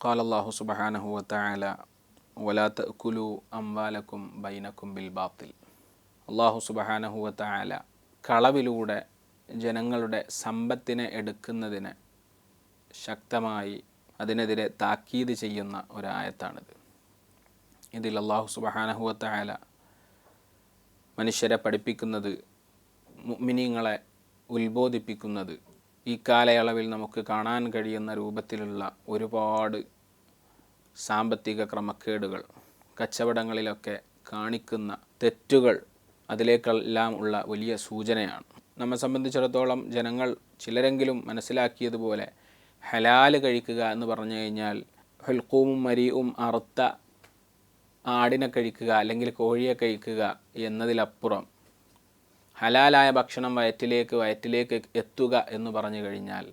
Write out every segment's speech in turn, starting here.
قال الله سبحانه وتعالى ولا تأكلوا أموالكم بينكم بالباطل അള്ളാഹു സുബഹാനഹു വതആല കളവിലൂടെ ജനങ്ങളുടെ സമ്പത്തിനെ എടുക്കുന്നതിന് ശക്തമായി അതിനെതിരെ താക്കീത് ചെയ്യുന്ന ഒരായത്താണിത് ഇതിൽ അള്ളാഹു സുബഹാനഹു വതആല മനുഷ്യരെ പഠിപ്പിക്കുന്നത് മുഅ്മിനീങ്ങളെ ഉത്ബോധിപ്പിക്കുന്നത് ഈ കാലയളവിൽ നമുക്ക് കാണാൻ കഴിയുന്ന രൂപത്തിലുള്ള ഒരുപാട് സാമ്പത്തിക ക്രമക്കേടുകൾ കച്ചവടങ്ങളിലൊക്കെ കാണിക്കുന്ന തെറ്റുകൾ അതിലേക്കെല്ലാം ഉള്ള വലിയ സൂചനയാണ്. നമ്മെ സംബന്ധിച്ചിടത്തോളം ജനങ്ങൾ ചിലരെങ്കിലും മനസ്സിലാക്കിയതുപോലെ ഹലാൽ കഴിക്കുക എന്ന് പറഞ്ഞു കഴിഞ്ഞാൽ ഹുൽക്കൂമും മരിയും അറുത്ത ആടിനെ കഴിക്കുക അല്ലെങ്കിൽ കോഴിയെ കഴിക്കുക എന്നതിലപ്പുറം ഹലാലായ ഭക്ഷണം വയറ്റിലേക്ക് വയറ്റിലേക്ക് എത്തുക എന്ന് പറഞ്ഞു കഴിഞ്ഞാൽ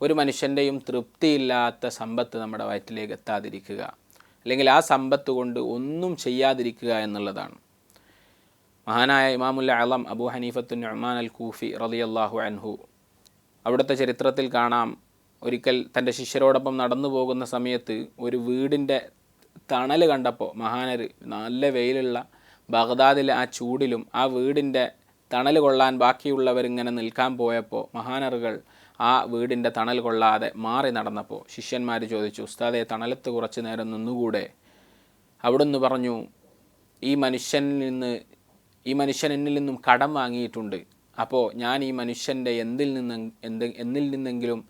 ഒരു മനുഷ്യന്റെയും തൃപ്തിയില്ലാത്ത സമ്പത്ത് നമ്മുടെ വയറ്റിലേക്ക് എത്താതിരിക്കുക. അല്ലെങ്കിൽ ആ സമ്പത്ത് കൊണ്ട് ഒന്നും ചെയ്യാതിരിക്കുക എന്നുള്ളതാണ്. മഹാനായ ഇമാമുല്ല അലം അബു ഹനീഫത്തു നഹ്മാൻ അൽ കൂഫി റളിയല്ലാഹു അൻഹു അവിടുത്തെ ചരിത്രത്തിൽ കാണാം. ഒരിക്കൽ തന്റെ ശിഷ്യരോടൊപ്പം നടന്നു പോകുന്ന സമയത്ത് ഒരു വീടിന്റെ തണൽ കണ്ടപ്പോൾ മഹാനർ നല്ല വെയിലുള്ള ബഗ്ദാദിലെ ആ ചൂടിലും ആ വീടിന്റെ തണൽ കൊള്ളാൻ ബാക്കിയുള്ളവരിങ്ങനെ നിൽക്കാൻ പോയപ്പോൾ മഹാനറുകൾ ആ വീടിന്റെ തണൽ കൊള്ളാതെ മാറി നടന്നപ്പോൾ ശിഷ്യന്മാർ ചോദിച്ചു ഉസ്താദെ തണലത്ത് കുറച്ച് നേരം നിന്നുകൂടെ? അവിടുന്ന് പറഞ്ഞു ഈ മനുഷ്യനിൽ നിന്ന് ഈ മനുഷ്യൻ എന്നിൽ നിന്നും കടം വാങ്ങിയിട്ടുണ്ട്. അപ്പോൾ ഞാൻ ഈ മനുഷ്യന്റെ എന്തിൽ നിന്ന് എന്ത് എന്നിൽ നിന്നെങ്കിലും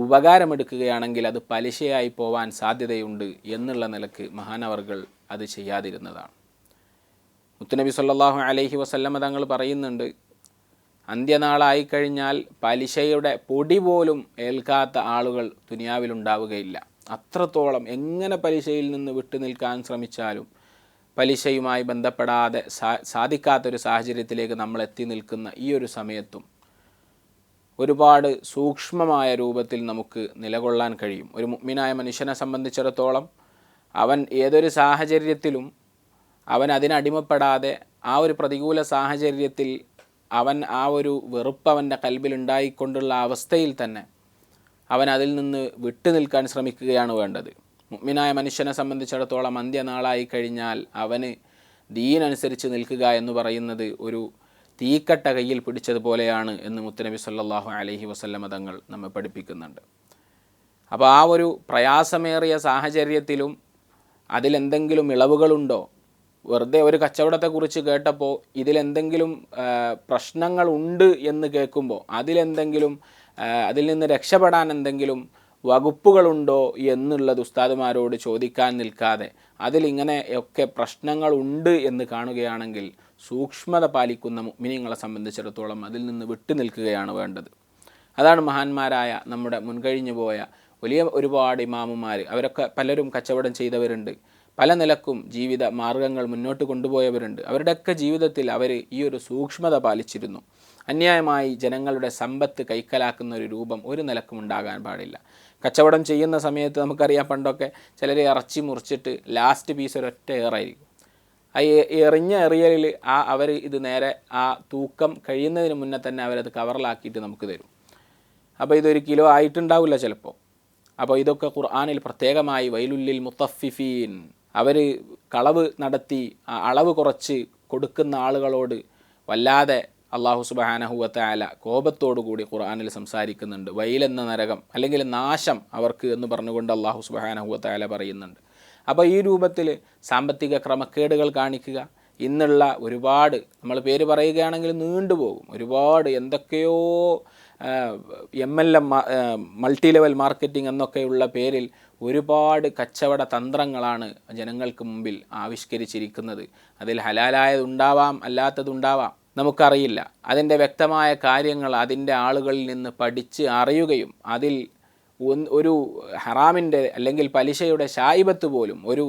ഉപകാരമെടുക്കുകയാണെങ്കിൽ അത് പലിശയായി പോവാൻ സാധ്യതയുണ്ട് എന്നുള്ള നിലയ്ക്ക് മഹാനവർകൾ അത് ചെയ്യാതിരുന്നതാണ്. മുത്തുനബി സല്ലാഹു അലൈഹി വസല്ലമ തങ്ങൾ പറയുന്നുണ്ട് അന്ത്യനാളായി കഴിഞ്ഞാൽ പലിശയുടെ പൊടി പോലും ഏൽക്കാത്ത ആളുകൾ ദുനിയാവിലുണ്ടാവുകയില്ല അത്രത്തോളം എങ്ങനെ പലിശയിൽ നിന്ന് വിട്ടുനിൽക്കാൻ ശ്രമിച്ചാലും പലിശയുമായി ബന്ധപ്പെടാതെ സാ സാധിക്കാത്തൊരു സാഹചര്യത്തിലേക്ക് നമ്മൾ എത്തി നിൽക്കുന്ന ഈ ഒരു സമയത്തും ഒരുപാട് സൂക്ഷ്മമായ രൂപത്തിൽ നമുക്ക് നിലകൊള്ളാൻ കഴിയും. ഒരു മുഗ്മിനായ മനുഷ്യനെ സംബന്ധിച്ചിടത്തോളം അവൻ ഏതൊരു സാഹചര്യത്തിലും അവൻ അതിനടിമപ്പെടാതെ ആ ഒരു പ്രതികൂല സാഹചര്യത്തിൽ അവൻ ആ ഒരു വെറുപ്പ് അവന്റെ കൽബിലുണ്ടായിക്കൊണ്ടുള്ള അവസ്ഥയിൽ തന്നെ അവൻ അതിൽ നിന്ന് വിട്ടു നിൽക്കാൻ ശ്രമിക്കുകയാണ് വേണ്ടത്. മുഗ്മിനായ മനുഷ്യനെ സംബന്ധിച്ചിടത്തോളം അന്ത്യനാളായി കഴിഞ്ഞാൽ അവന് ദീനനുസരിച്ച് നിൽക്കുക എന്ന് പറയുന്നത് ഒരു തീക്കട്ട കയ്യിൽ പിടിച്ചതുപോലെയാണ് എന്ന് മുത്തനബി സല്ലാഹു അലഹി വസല്ലമ തങ്ങൾ നമ്മെ പഠിപ്പിക്കുന്നുണ്ട്. അപ്പോൾ ആ ഒരു പ്രയാസമേറിയ സാഹചര്യത്തിലും അതിലെന്തെങ്കിലും ഇളവുകളുണ്ടോ? വെറുതെ ഒരു കച്ചവടത്തെക്കുറിച്ച് കേട്ടപ്പോൾ ഇതിലെന്തെങ്കിലും പ്രശ്നങ്ങളുണ്ട് എന്ന് കേൾക്കുമ്പോൾ അതിലെന്തെങ്കിലും അതിൽ നിന്ന് രക്ഷപ്പെടാൻ എന്തെങ്കിലും വകുപ്പുകളുണ്ടോ എന്നുള്ളത് ഉസ്താദുമാരോട് ചോദിക്കാൻ നിൽക്കാതെ അതിലിങ്ങനെ ഒക്കെ പ്രശ്നങ്ങളുണ്ട് എന്ന് കാണുകയാണെങ്കിൽ സൂക്ഷ്മത പാലിക്കുന്ന മുഅ്മിനീങ്ങളെ സംബന്ധിച്ചിടത്തോളം അതിൽ നിന്ന് വിട്ടു നിൽക്കുകയാണ് വേണ്ടത്. അതാണ് മഹാന്മാരായ നമ്മുടെ മുൻകഴിഞ്ഞു പോയ വലിയ ഒരുപാട് ഇമാമുമാർ അവരൊക്കെ പലരും കച്ചവടം ചെയ്തവരുണ്ട്. പല നിലക്കും ജീവിത മാർഗങ്ങൾ മുന്നോട്ട് കൊണ്ടുപോയവരുണ്ട്. അവരുടെയൊക്കെ ജീവിതത്തിൽ അവർ ഈ ഒരു സൂക്ഷ്മത പാലിച്ചിരുന്നു. അന്യായമായി ജനങ്ങളുടെ സമ്പത്ത് കൈക്കലാക്കുന്ന ഒരു രൂപം ഒരു നിലക്കും ഉണ്ടാകാൻ പാടില്ല. കച്ചവടം ചെയ്യുന്ന സമയത്ത് നമുക്കറിയാം പണ്ടൊക്കെ ചിലർ ഇറച്ചി മുറിച്ചിട്ട് ലാസ്റ്റ് പീസ് ഒരൊറ്റ ഏറായിരിക്കും. ആ എറിഞ്ഞ എറിയലിൽ ആ അവർ ഇത് നേരെ ആ തൂക്കം കഴിയുന്നതിന് മുന്നേ തന്നെ അവരത് കവറിലാക്കിയിട്ട് നമുക്ക് തരും. അപ്പോൾ ഇതൊരു കിലോ ആയിട്ടുണ്ടാവില്ല ചിലപ്പോൾ അപ്പോൾ ഇതൊക്കെ ഖുർആാനിൽ പ്രത്യേകമായി വൈലുല്ലിൽ മുത്തഫിഫീൻ അവർ കളവ് നടത്തി അളവ് കുറച്ച് കൊടുക്കുന്ന ആളുകളോട് വല്ലാതെ അള്ളാഹു സുബാനഹുവത്തായ കോപത്തോടുകൂടി ഖുർആനിൽ സംസാരിക്കുന്നുണ്ട്. വയിലെന്ന നരകം അല്ലെങ്കിൽ നാശം അവർക്ക് എന്ന് പറഞ്ഞുകൊണ്ട് അള്ളാഹു സുബാനഹുവത്തായ പറയുന്നുണ്ട്. അപ്പോൾ ഈ രൂപത്തിൽ സാമ്പത്തിക ക്രമക്കേടുകൾ കാണിക്കുക ഇന്നുള്ള ഒരുപാട് നമ്മൾ പേര് പറയുകയാണെങ്കിൽ നീണ്ടുപോകും ഒരുപാട് എന്തൊക്കെയോ M L M multi level marketing എന്നൊക്കെയുള്ള പേരിൽ ഒരുപാട് കച്ചവട തന്ത്രങ്ങളാണ് ജനങ്ങൾക്ക് മുമ്പിൽ ആവിഷ്കരിച്ചിരിക്കുന്നത്. അതിൽ ഹലാലായതുണ്ടാവാം അല്ലാത്തതുണ്ടാവാം നമുക്കറിയില്ല. അതിന്റെ വ്യക്തമായ കാര്യങ്ങൾ അതിന്റെ ആളുകളിൽ നിന്ന് പഠിച്ച് അറിയുകയും അതിൽ ഒരു ഹറാമിന്റെ അല്ലെങ്കിൽ പലിശയുടെ ശായിബത്ത് പോലും ഒരു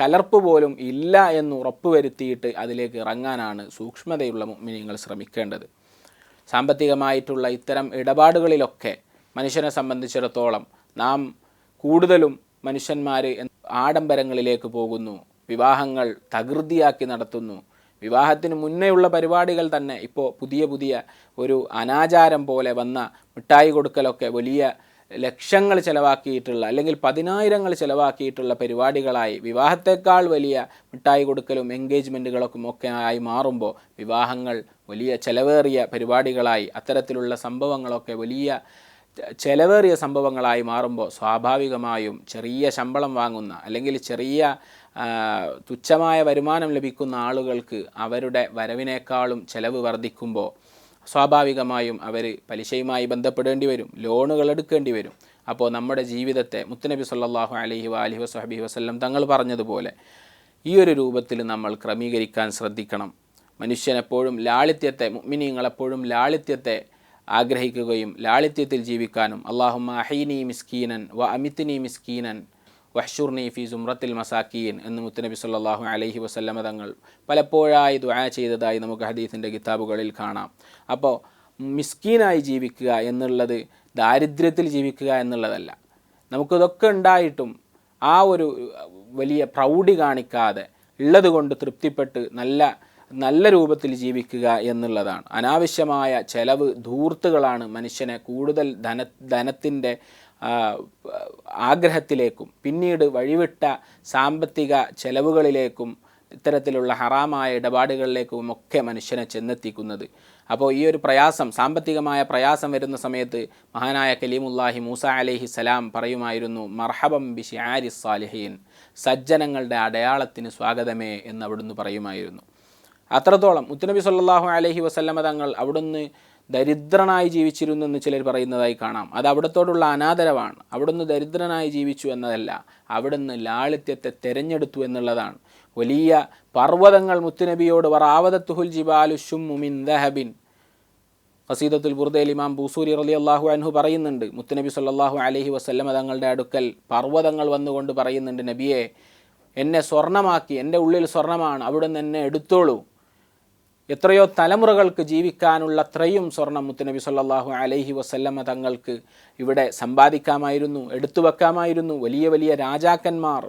കലർപ്പ് പോലും ഇല്ല എന്ന് ഉറപ്പുവരുത്തിയിട്ട് അതിലേക്ക് ഇറങ്ങാനാണ് സൂക്ഷ്മതയുള്ള മുഅ്മിനീങ്ങൾ ശ്രമിക്കേണ്ടത്. സാമ്പത്തികമായിട്ടുള്ള ഇത്തരം ഇടപാടുകളിലൊക്കെ മനുഷ്യനെ സംബന്ധിച്ചിടത്തോളം നാം കൂടുതലും മനുഷ്യന്മാർ ആഡംബരങ്ങളിലേക്ക് പോകുന്നു. വിവാഹങ്ങൾ തകൃതിയാക്കി നടത്തുന്നു. വിവാഹത്തിന് മുന്നേയുള്ള പരിപാടികൾ തന്നെ ഇപ്പോൾ പുതിയ പുതിയ ഒരു അനാചാരം പോലെ വന്ന മിഠായി കൊടുക്കലൊക്കെ വലിയ ലക്ഷങ്ങൾ ചിലവാക്കിയിട്ടുള്ള അല്ലെങ്കിൽ പതിനായിരങ്ങൾ ചിലവാക്കിയിട്ടുള്ള പരിപാടികളായി വിവാഹത്തെക്കാൾ വലിയ മിഠായി കൊടുക്കലും എൻഗേജ്മെന്റുകളൊക്കെ ഒക്കെ ആയി മാറുമ്പോൾ വിവാഹങ്ങൾ വലിയ ചിലവേറിയ പരിപാടികളായി അത്തരത്തിലുള്ള സംഭവങ്ങളൊക്കെ വലിയ ചിലവേറിയ സംഭവങ്ങളായി മാറുമ്പോൾ സ്വാഭാവികമായും ചെറിയ ശമ്പളം വാങ്ങുന്ന അല്ലെങ്കിൽ ചെറിയ തുച്ഛമായ വരുമാനം ലഭിക്കുന്ന ആളുകൾക്ക് അവരുടെ വരവിനേക്കാളും ചെലവ് വർദ്ധിക്കുമ്പോൾ സ്വാഭാവികമായും അവർ പലിശയുമായി ബന്ധപ്പെടേണ്ടി വരും ലോണുകൾ എടുക്കേണ്ടി വരും. അപ്പോൾ നമ്മുടെ ജീവിതത്തെ മുത്തനബി സല്ലാഹു അലഹി വാലി വസ്ഹബി വസ്ലം തങ്ങൾ പറഞ്ഞതുപോലെ ഈ ഒരു രൂപത്തിൽ നമ്മൾ ക്രമീകരിക്കാൻ ശ്രദ്ധിക്കണം. മനുഷ്യനെപ്പോഴും ലാളിത്യത്തെ മുഗ്മിനീങ്ങളെപ്പോഴും ലാളിത്യത്തെ ആഗ്രഹിക്കുകയും ലാളിത്യത്തിൽ ജീവിക്കാനും അള്ളാഹുമ്മ അഹീനി മിസ്കീനൻ വ അമിത്തിനി മിസ്കീനൻ വഹ്ഷുർനി ഫി സുമ്രത്തിൽ മസാക്കീൻ എന്ന് മുത്തനബി സല്ലാഹു അലൈഹി വസല്ലമ തങ്ങൾ പലപ്പോഴായി ദുആ ചെയ്തതായി നമുക്ക് ഹദീസിന്റെ കിതാബുകളിൽ കാണാം. അപ്പോൾ മിസ്കീനായി ജീവിക്കുക എന്നുള്ളത് ദാരിദ്ര്യത്തിൽ ജീവിക്കുക എന്നുള്ളതല്ല. നമുക്കിതൊക്കെ ഉണ്ടായിട്ടും ആ ഒരു വലിയ പ്രൗഢി കാണിക്കാതെ ഉള്ളത് കൊണ്ട് തൃപ്തിപ്പെട്ട് നല്ല നല്ല രൂപത്തിൽ ജീവിക്കുക എന്നുള്ളതാണ്. അനാവശ്യമായ ചെലവ് ധൂർത്തുകളാണ് മനുഷ്യനെ കൂടുതൽ ധന ധനത്തിന്റെ ആഗ്രഹത്തിലേക്കും പിന്നീട് വഴിവിട്ട സാമ്പത്തിക ചെലവുകളിലേക്കും ഇത്തരത്തിലുള്ള ഹറാമായ ഇടപാടുകളിലേക്കും ഒക്കെ മനുഷ്യനെ ചെന്നെത്തിക്കുന്നത്. അപ്പോൾ ഈ ഒരു പ്രയാസം സാമ്പത്തികമായ പ്രയാസം വരുന്ന സമയത്ത് മഹാനായ കലീമുല്ലാഹി മൂസ അലഹി സലാം പറയുമായിരുന്നു മർഹബം ബി ഷിയാരി സാലിഹീൻ സജ്ജനങ്ങളുടെ അടയാളത്തിന് സ്വാഗതമേ എന്ന് അവിടുന്ന് പറയുമായിരുന്നു. അത്രത്തോളം മുത്തുനബി സല്ലാഹു അലഹി വസല്ലമ തങ്ങൾ അവിടുന്ന് ദരിദ്രനായി ജീവിച്ചിരുന്നു എന്ന് ചിലർ പറയുന്നതായി കാണാം. അത് അവിടത്തോടുള്ള അനാദരവാണ്. അവിടുന്ന് ദരിദ്രനായി ജീവിച്ചു എന്നതല്ല അവിടുന്ന് ലാളിത്യത്തെ തിരഞ്ഞെടുത്തു എന്നുള്ളതാണ്. വലിയ പർവതങ്ങൾ മുത്തുനബിയോട് വറാവതത്തുഹുൽ ജിബാലുഷും മുമിൻ ദഹബിൻ ഖസീദത്തുൽ ബുർദയിൽ ഇമാം ബൂസൂരി റലി അള്ളാഹു അൻഹു പറയുന്നുണ്ട് മുത്തുനബി സല്ലാഹു അലഹി വസ്ല്ലമ തങ്ങളുടെ അടുക്കൽ പർവതങ്ങൾ വന്നുകൊണ്ട് പറയുന്നുണ്ട് നബിയെ എന്നെ സ്വർണമാക്കി എന്റെ ഉള്ളിൽ സ്വർണമാണ് അവിടുന്ന് എന്നെ എടുത്തോളൂ എത്രയോ തലമുറകൾക്ക് ജീവിക്കാനുള്ള അത്രയും സ്വർണം മുത്തുനബി സല്ലാഹു അലൈഹി വസല്ലമ തങ്ങൾക്ക് ഇവിടെ സമ്പാദിക്കാമായിരുന്നു എടുത്തു വെക്കാമായിരുന്നു. വലിയ വലിയ രാജാക്കന്മാർ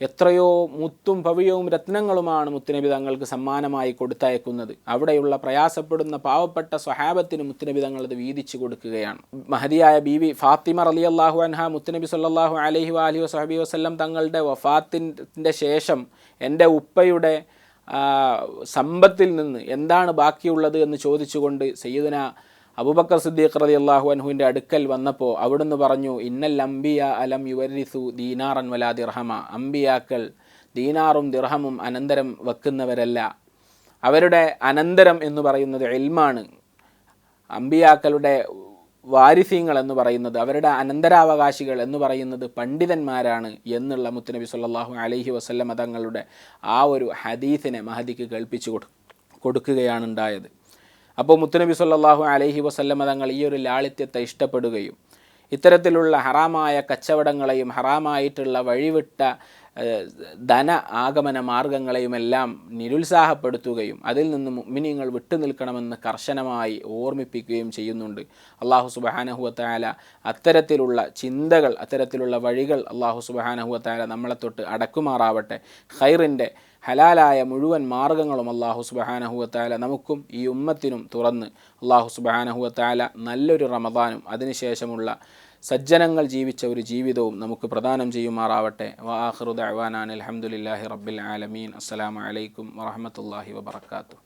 എത്രയോ മുത്തും ഭവ്യവും രത്നങ്ങളുമാണ് മുത്തുനബി തങ്ങൾക്ക് സമ്മാനമായി കൊടുത്തയക്കുന്നത്. അവിടെയുള്ള പ്രയാസപ്പെടുന്ന പാവപ്പെട്ട സ്വഹാബത്തിന് മുത്തുനബി തങ്ങൾ അത് വീതിച്ചു കൊടുക്കുകയാണ്. മഹതിയായ ബീവി ഫാത്തിമ അലി അള്ളാഹു അൻഹ മുത്തുനബി സല്ലാഹു അലഹി അലഹി വസഹബി വസ്ലം തങ്ങളുടെ വഫാത്തിന്റെ ശേഷം എന്റെ ഉപ്പയുടെ സമ്പത്തിൽ നിന്ന് എന്താണ് ബാക്കിയുള്ളത് എന്ന് ചോദിച്ചുകൊണ്ട് സയ്യിദന അബുബക്കർ സിദ്ദീഖ് റതി അള്ളാഹു അൻഹുവിന്റെ അടുക്കൽ വന്നപ്പോൾ അവിടുന്ന് പറഞ്ഞു ഇന്നൽ അംബിയ അലം യുവരിസു ദീനാറൻ വലാ ദിർഹമ. അംബിയാക്കൾ ദീനാറും ദിർഹമും അനന്തരം വെക്കുന്നവരല്ല. അവരുടെ അനന്തരം എന്ന് പറയുന്നത് എൽമാണ് അമ്പിയാക്കളുടെ വാരിസ്യങ്ങൾ എന്ന് പറയുന്നത് അവരുടെ അനന്തരാവകാശികൾ എന്ന് പറയുന്നത് പണ്ഡിതന്മാരാണ് എന്നുള്ള മുത്തനബി സല്ലാഹു അലഹി വസ്ല്ല തങ്ങളുടെ ആ ഒരു ഹദീസിനെ മഹദിക്ക് കേൾപ്പിച്ചു കൊടു കൊടുക്കുകയാണ് ഉണ്ടായത് അപ്പോൾ മുത്തനബി സല്ലാഹു അലഹി വസല്ലമ തങ്ങൾ ഈ ഒരു ലാളിത്യത്തെ ഇഷ്ടപ്പെടുകയും ഇത്തരത്തിലുള്ള ഹറാമായ കച്ചവടങ്ങളെയും ഹറാമായിട്ടുള്ള വഴിവിട്ട ധന ആഗമന മാർഗങ്ങളെയുമെല്ലാം നിരുത്സാഹപ്പെടുത്തുകയും അതിൽ നിന്ന് മിനിങ്ങൾ വിട്ടുനിൽക്കണമെന്ന് കർശനമായി ഓർമ്മിപ്പിക്കുകയും ചെയ്യുന്നുണ്ട്. അള്ളാഹു സുബഹാനഹുവത്തായാല അത്തരത്തിലുള്ള ചിന്തകൾ അത്തരത്തിലുള്ള വഴികൾ അള്ളാഹു സുബഹാനഹുവത്തായാല നമ്മളെ തൊട്ട് അടക്കുമാറാവട്ടെ. ഖൈറിന്റെ ഹലാലായ മുഴുവൻ മാർഗങ്ങളും അള്ളാഹു സുബഹാനഹുവത്തായാല നമുക്കും ഈ ഉമ്മത്തിനും തുറന്ന് അള്ളാഹു സുബഹാനഹുവത്തായാല നല്ലൊരു റമദാനും അതിനുശേഷമുള്ള സജ്ജനങ്ങൾ ജീവിച്ച ഒരു ജീവിതവും നമുക്ക് പ്രദാനം ചെയ്യുമാറാവട്ടെ. വാഹൃദ് അഹ്വാനാൻ അലഹമുല്ലാഹി റബ്ബിൽ ആലമീൻ. അസ്സലാമലൈക്കും വാഹമത്തല്ലാഹി വബർക്കാത്തു